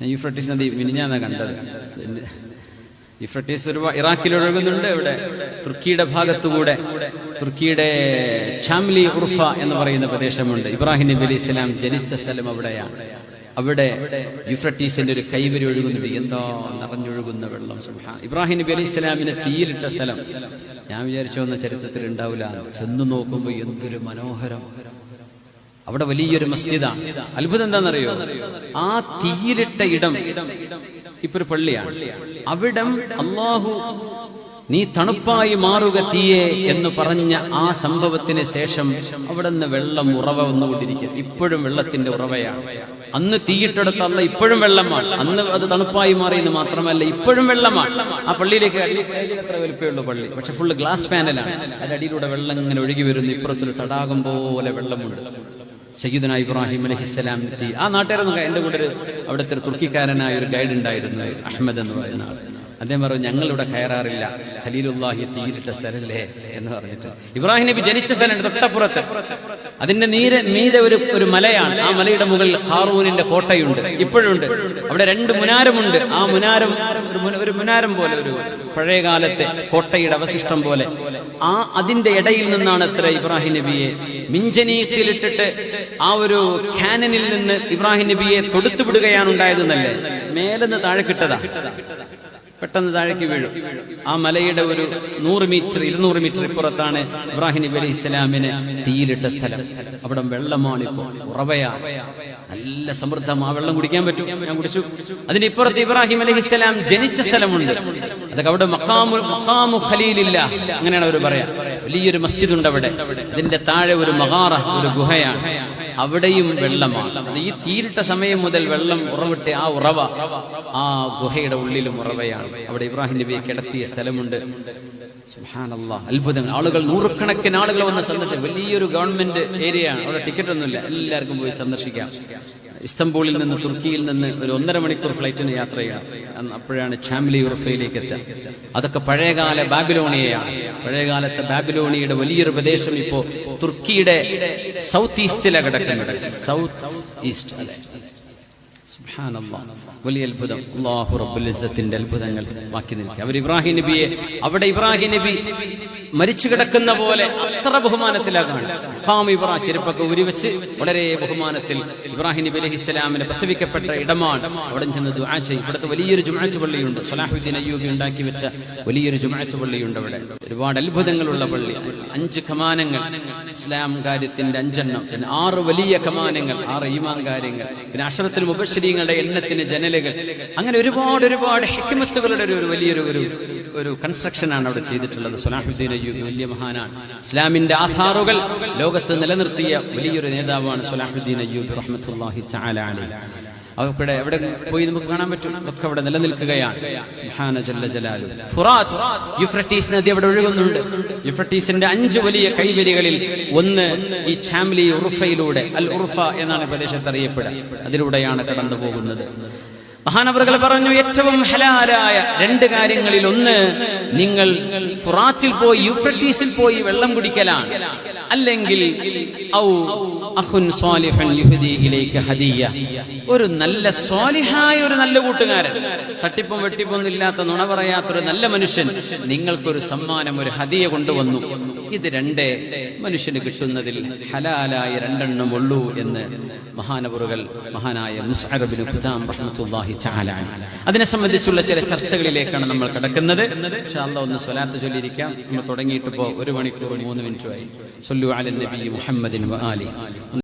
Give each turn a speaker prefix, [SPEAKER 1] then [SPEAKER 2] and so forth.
[SPEAKER 1] ഞാൻ യൂഫ്രട്ടീസ് നദി മിനിഞ്ഞാന്നാ കണ്ടത്. യൂഫ്രട്ടീസ് ഒരു ഇറാഖിൽ ഒഴുകുന്നുണ്ട് ഇവിടെ. തുർക്കിയുടെ ഭാഗത്തുകൂടെ. തുർക്കിയുടെ ഷാംലി ഉർഫ എന്ന് പറയുന്ന പ്രദേശമുണ്ട്. ഇബ്രാഹിം നബി അലി ഇസ്ലാം ജനിച്ച സ്ഥലം അവിടെയാണ് അവിടെ യുഫ്രട്ടീസിന്റെ ഒരു കൈവരി ഒഴുകുന്നുണ്ട്. എന്താ നിറഞ്ഞൊഴുകുന്ന വെള്ളം. ഇബ്രാഹിം നബി അലി ഇസ്ലാമിനെ തീയിലിട്ട സ്ഥലം. ഞാൻ വിചാരിച്ചു വന്ന ചരിത്രത്തിൽ ഉണ്ടാവില്ല ചെന്ന് നോക്കുമ്പോൾ എന്തൊരു മനോഹരം. അവിടെ വലിയൊരു മസ്ജിദാണ് അത്ഭുതം എന്താണെന്നറിയോ ആ തീയിലിട്ട ഇടം ഇപ്പൊ ഒരു പള്ളിയാണ്. അവിടം അള്ളാഹു നീ തണുപ്പായി മാറുക തീയെ എന്ന് പറഞ്ഞ ആ സംഭവത്തിന് ശേഷം അവിടെ നിന്ന് വെള്ളം ഉറവ വന്നുകൊണ്ടിരിക്കുക. ഇപ്പോഴും വെള്ളത്തിന്റെ ഉറവയാണ്. അന്ന് തീയിട്ടെടുത്ത ഇപ്പോഴും വെള്ളമാണ്. അന്ന് അത് തണുപ്പായി മാറി എന്ന് മാത്രമല്ല ഇപ്പോഴും വെള്ളമാണ്. ആ പള്ളിയിലേക്ക് എത്ര വലുപ്പമുള്ളൂ പള്ളി. പക്ഷെ ഫുള്ള് ഗ്ലാസ് പാനലാണ് അതിന്റെ വെള്ളം ഇങ്ങനെ ഒഴുകി വരുന്നു. ഇപ്പുറത്തൊരു തടാകം പോലെ വെള്ളമുണ്ട്. സയ്യിദന ഇബ്രാഹിം അലഹിസ്സലാം ആ നാട്ടുകാരൊന്നും എന്റെ കൂടെ ഒരു അവിടുത്തെ ഒരു തുർക്കിക്കാരനായ ഒരു ഗൈഡ് ഉണ്ടായിരുന്നു അഹമ്മദ് എന്ന് പറയുന്ന ആൾ അദ്ദേഹം പറഞ്ഞു ഞങ്ങൾ ഇവിടെ കയറാറില്ല. ഖലീലുല്ലാഹി തീരിട്ട സ്ഥലല്ലേ? എന്ന് പറഞ്ഞിട്ട്. ഇബ്രാഹിം നബി ജനിച്ച സ്ഥലം തൊട്ടപ്പുറത്ത്. അതിന്റെ നീര മീതെ ഒരു ഒരു മലയാണ്. ആ മലയുടെ മുകളിൽ ഹാറൂനിന്റെ കോട്ടയുണ്ട്. ഇപ്പോഴുണ്ട്. അവിടെ രണ്ട് മുനാരമുണ്ട്. ആ മുനാരം ഒരു മുനാരം പോലെ ഒരു പഴയ കാലത്തെ കോട്ടയുടെ അവശിഷ്ടം പോലെ. ആ അതിന്റെ ഇടയിൽ നിന്നാണ് അത്ര ഇബ്രാഹിം നബിയെ മിഞ്ചനീക്കിലിട്ടിട്ട് ആ ഒരു ഖാനനിൽ നിന്ന് ഇബ്രാഹിം നബിയെ തൊടുത്തു വിടുകയാണ് ഉണ്ടായതെന്നല്ലേ മേലെന്ന് താഴെ കിട്ടതാ. പെട്ടെന്ന് താഴേക്ക് വീഴും. ആ മലയുടെ ഒരു നൂറ് മീറ്റർ ഇരുന്നൂറ് മീറ്റർ ഇപ്പുറത്താണ് ഇബ്രാഹിം നബി അലൈഹി ഇസ്ലാമിന് തീയിലിട്ട സ്ഥലം. അവിടെ വെള്ളമാണിപ്പോ ഉറവയാ. നല്ല സമൃദ്ധം. ആ വെള്ളം കുടിക്കാൻ പറ്റും. ഞാൻ കുടിച്ചു. അതിനിപ്പുറത്ത് ഇബ്രാഹിം അലഹി ഇസ്ലാം ജനിച്ച സ്ഥലമുണ്ട്. അതൊക്കെ അവിടെ മക്കാമു മക്കാമു ഖലീലില്ല. അങ്ങനെയാണ് അവർ പറയാ. വലിയൊരു മസ്ജിദ് ഉണ്ട് അവിടെ. ഇതിന്റെ താഴെ ഒരു മഹാറ ഒരു ഗുഹയാണ്. അവിടെയും വെള്ളമാണ്. അത് ഈ തീരിട്ട സമയം മുതൽ വെള്ളം ഉറവിട്ട് ആ ഉറവ ആ ഗുഹയുടെ ഉള്ളിലും ഉറവയാണ്. അവിടെ ഇബ്രാഹിം നബിയെ കിടത്തിയ സ്ഥലമുണ്ട്. അത്ഭുതങ്ങൾ. ആളുകൾ നൂറുകണക്കിന് ആളുകൾ വന്ന് സന്ദർശിക്കും വലിയൊരു ഗവൺമെന്റ് ഏരിയ അവിടെ ടിക്കറ്റ് ഒന്നുമില്ല. എല്ലാവർക്കും പോയി സന്ദർശിക്കാം. ഇസ്തംബൂളിൽ നിന്ന് തുർക്കിയിൽ നിന്ന് ഒരു ഒന്നര മണിക്കൂർ ഫ്ലൈറ്റിന് യാത്ര അന്ന് അപ്പോഴാണ് ചാംലി ഉർഫയിലേക്ക് എത്തുക. അതൊക്കെ പഴയകാല ബാബിലോണിയയാണ്. പഴയകാലത്തെ ബാബിലോണിയുടെ വലിയൊരു പ്രദേശം ഇപ്പോ തുർക്കിയുടെ സൗത്ത് ഈസ്റ്റിലാണ് കിടക്കുന്നത്. South east. വലിയ അത്ഭുതം. അള്ളാഹു റബ്ബുൽ ഇസ്സത്തിന്റെ അത്ഭുതങ്ങൾ ബാക്കി നിൽക്കുക. അവർ ഇബ്രാഹിം നബിയെ അവിടെ ഇബ്രാഹിം നബി മരിച്ചു കിടക്കുന്ന പോലെ അത്ര ബഹുമാനത്തിലാകാണ്. ഹാം ഇബ്രാഹിം ചെരുപ്പൊക്കെ ഉരിവെച്ച് വളരെ ബഹുമാനത്തിൽ ഇബ്രാഹിം നബി അലഹി ഇസ്ലാമിന് പ്രസവിക്കപ്പെട്ട ഇടമാണ്. അവിടെ ചെന്ന് ദുആ ഇവിടുത്തെ വലിയൊരു ജുമാച്ച് പള്ളിയുണ്ട് സലാഹുദ്ദീൻ അയ്യൂബി ഉണ്ടാക്കി വെച്ച വലിയൊരു ജുമാച്ച് പള്ളിയുണ്ട് അവിടെ. ഒരുപാട് അത്ഭുതങ്ങളുള്ള പള്ളി. അഞ്ച് കമാനങ്ങൾ. ഇസ്ലാം കാര്യത്തിന്റെ അഞ്ചെണ്ണം. ആറ് വലിയ കമാനങ്ങൾ. ആറ് ഈമാൻ കാര്യങ്ങൾ. പിന്നെ അഷറത്തിൽ മുബശ്ശരീങ്ങളുടെ എണ്ണത്തിന് ജനലുകൾ. അങ്ങനെ ഒരുപാട് ഒരുപാട് ഹിക്മത്തുകളുടെ ഒരു വലിയൊരു ഒരു ഒരു കൺസ്ട്രക്ഷൻ ആണ് അവിടെ ചെയ്തിട്ടുള്ളത്. സുലാഹുദ്ദീൻ അയ്യൂബ് വലിയ മഹാനാണ്. ഇസ്ലാമിന്റെ ആധാറുകൾ ലോകത്ത് നിലനിർത്തിയ വലിയൊരു നേതാവാണ് സുലാഹുദ്ദീൻ അയ്യൂബ് റഹ്മത്തുള്ളാഹി തആല അവിടെ എവിടെ പോയി നമുക്ക് കാണാൻ പറ്റും? അതൊക്കെ അവിടെ നിലനിൽക്കുകയാണ്. ഫുറാത്ത് യുഫ്രട്ടീസ് നദി അവിടെ ഒഴുകുന്നുണ്ട്. യുഫ്രട്ടീസിന്റെ അഞ്ച് വലിയ കൈവരികളിൽ ഒന്ന് ഈ ചാംലി ഉറുഫയിലൂടെ അൽ ഉറുഫ എന്നാണ് പ്രദേശത്ത് അറിയപ്പെടുക. അതിലൂടെയാണ് കടന്നു പോകുന്നത്. മഹാനവറുകൾ പറഞ്ഞു ഏറ്റവും ഹലാലായ രണ്ട് കാര്യങ്ങളിൽ ഒന്ന് നിങ്ങൾ ഫുറാത്തിൽ പോയി യുഫ്രട്ടീസിൽ പോയി വെള്ളം കുടിക്കലാണ്. അല്ലെങ്കിൽ ഔ അഖുൻ സ്വാലിഹൻ ഹദിയ. ഒരു നല്ല സ്വാലിഹായ ഒരു നല്ല കൂട്ടുകാരൻ. തട്ടിപ്പും വെട്ടിപ്പൊന്നും ഇല്ലാത്ത നുണ പറയാത്തൊരു നല്ല മനുഷ്യൻ നിങ്ങൾക്കൊരു സമ്മാനം ഒരു ഹദിയ കൊണ്ടുവന്നു. ഇത് രണ്ടേ മനുഷ്യന് കിട്ടുന്നതിൽ ഹലാലായ രണ്ടെണ്ണം ഉള്ളൂ എന്ന് മഹാനവറുകൾ മഹാനായ മുസ്അറബിന് റഹ്മത്തുള്ളാഹി. അതിനെ സംബന്ധിച്ചുള്ള ചില ചർച്ചകളിലേക്കാണ് നമ്മൾ കിടക്കുന്നത്. ഇൻഷാ ഒന്ന് സ്വലാത്ത് ചൊല്ലിയിരിക്കാം. നമ്മൾ തുടങ്ങിയിട്ട് ഇപ്പോൾ ഒരു മണിക്കൂർ മൂന്ന് മിനിറ്റുമായി صلوا على النبي محمد وآله.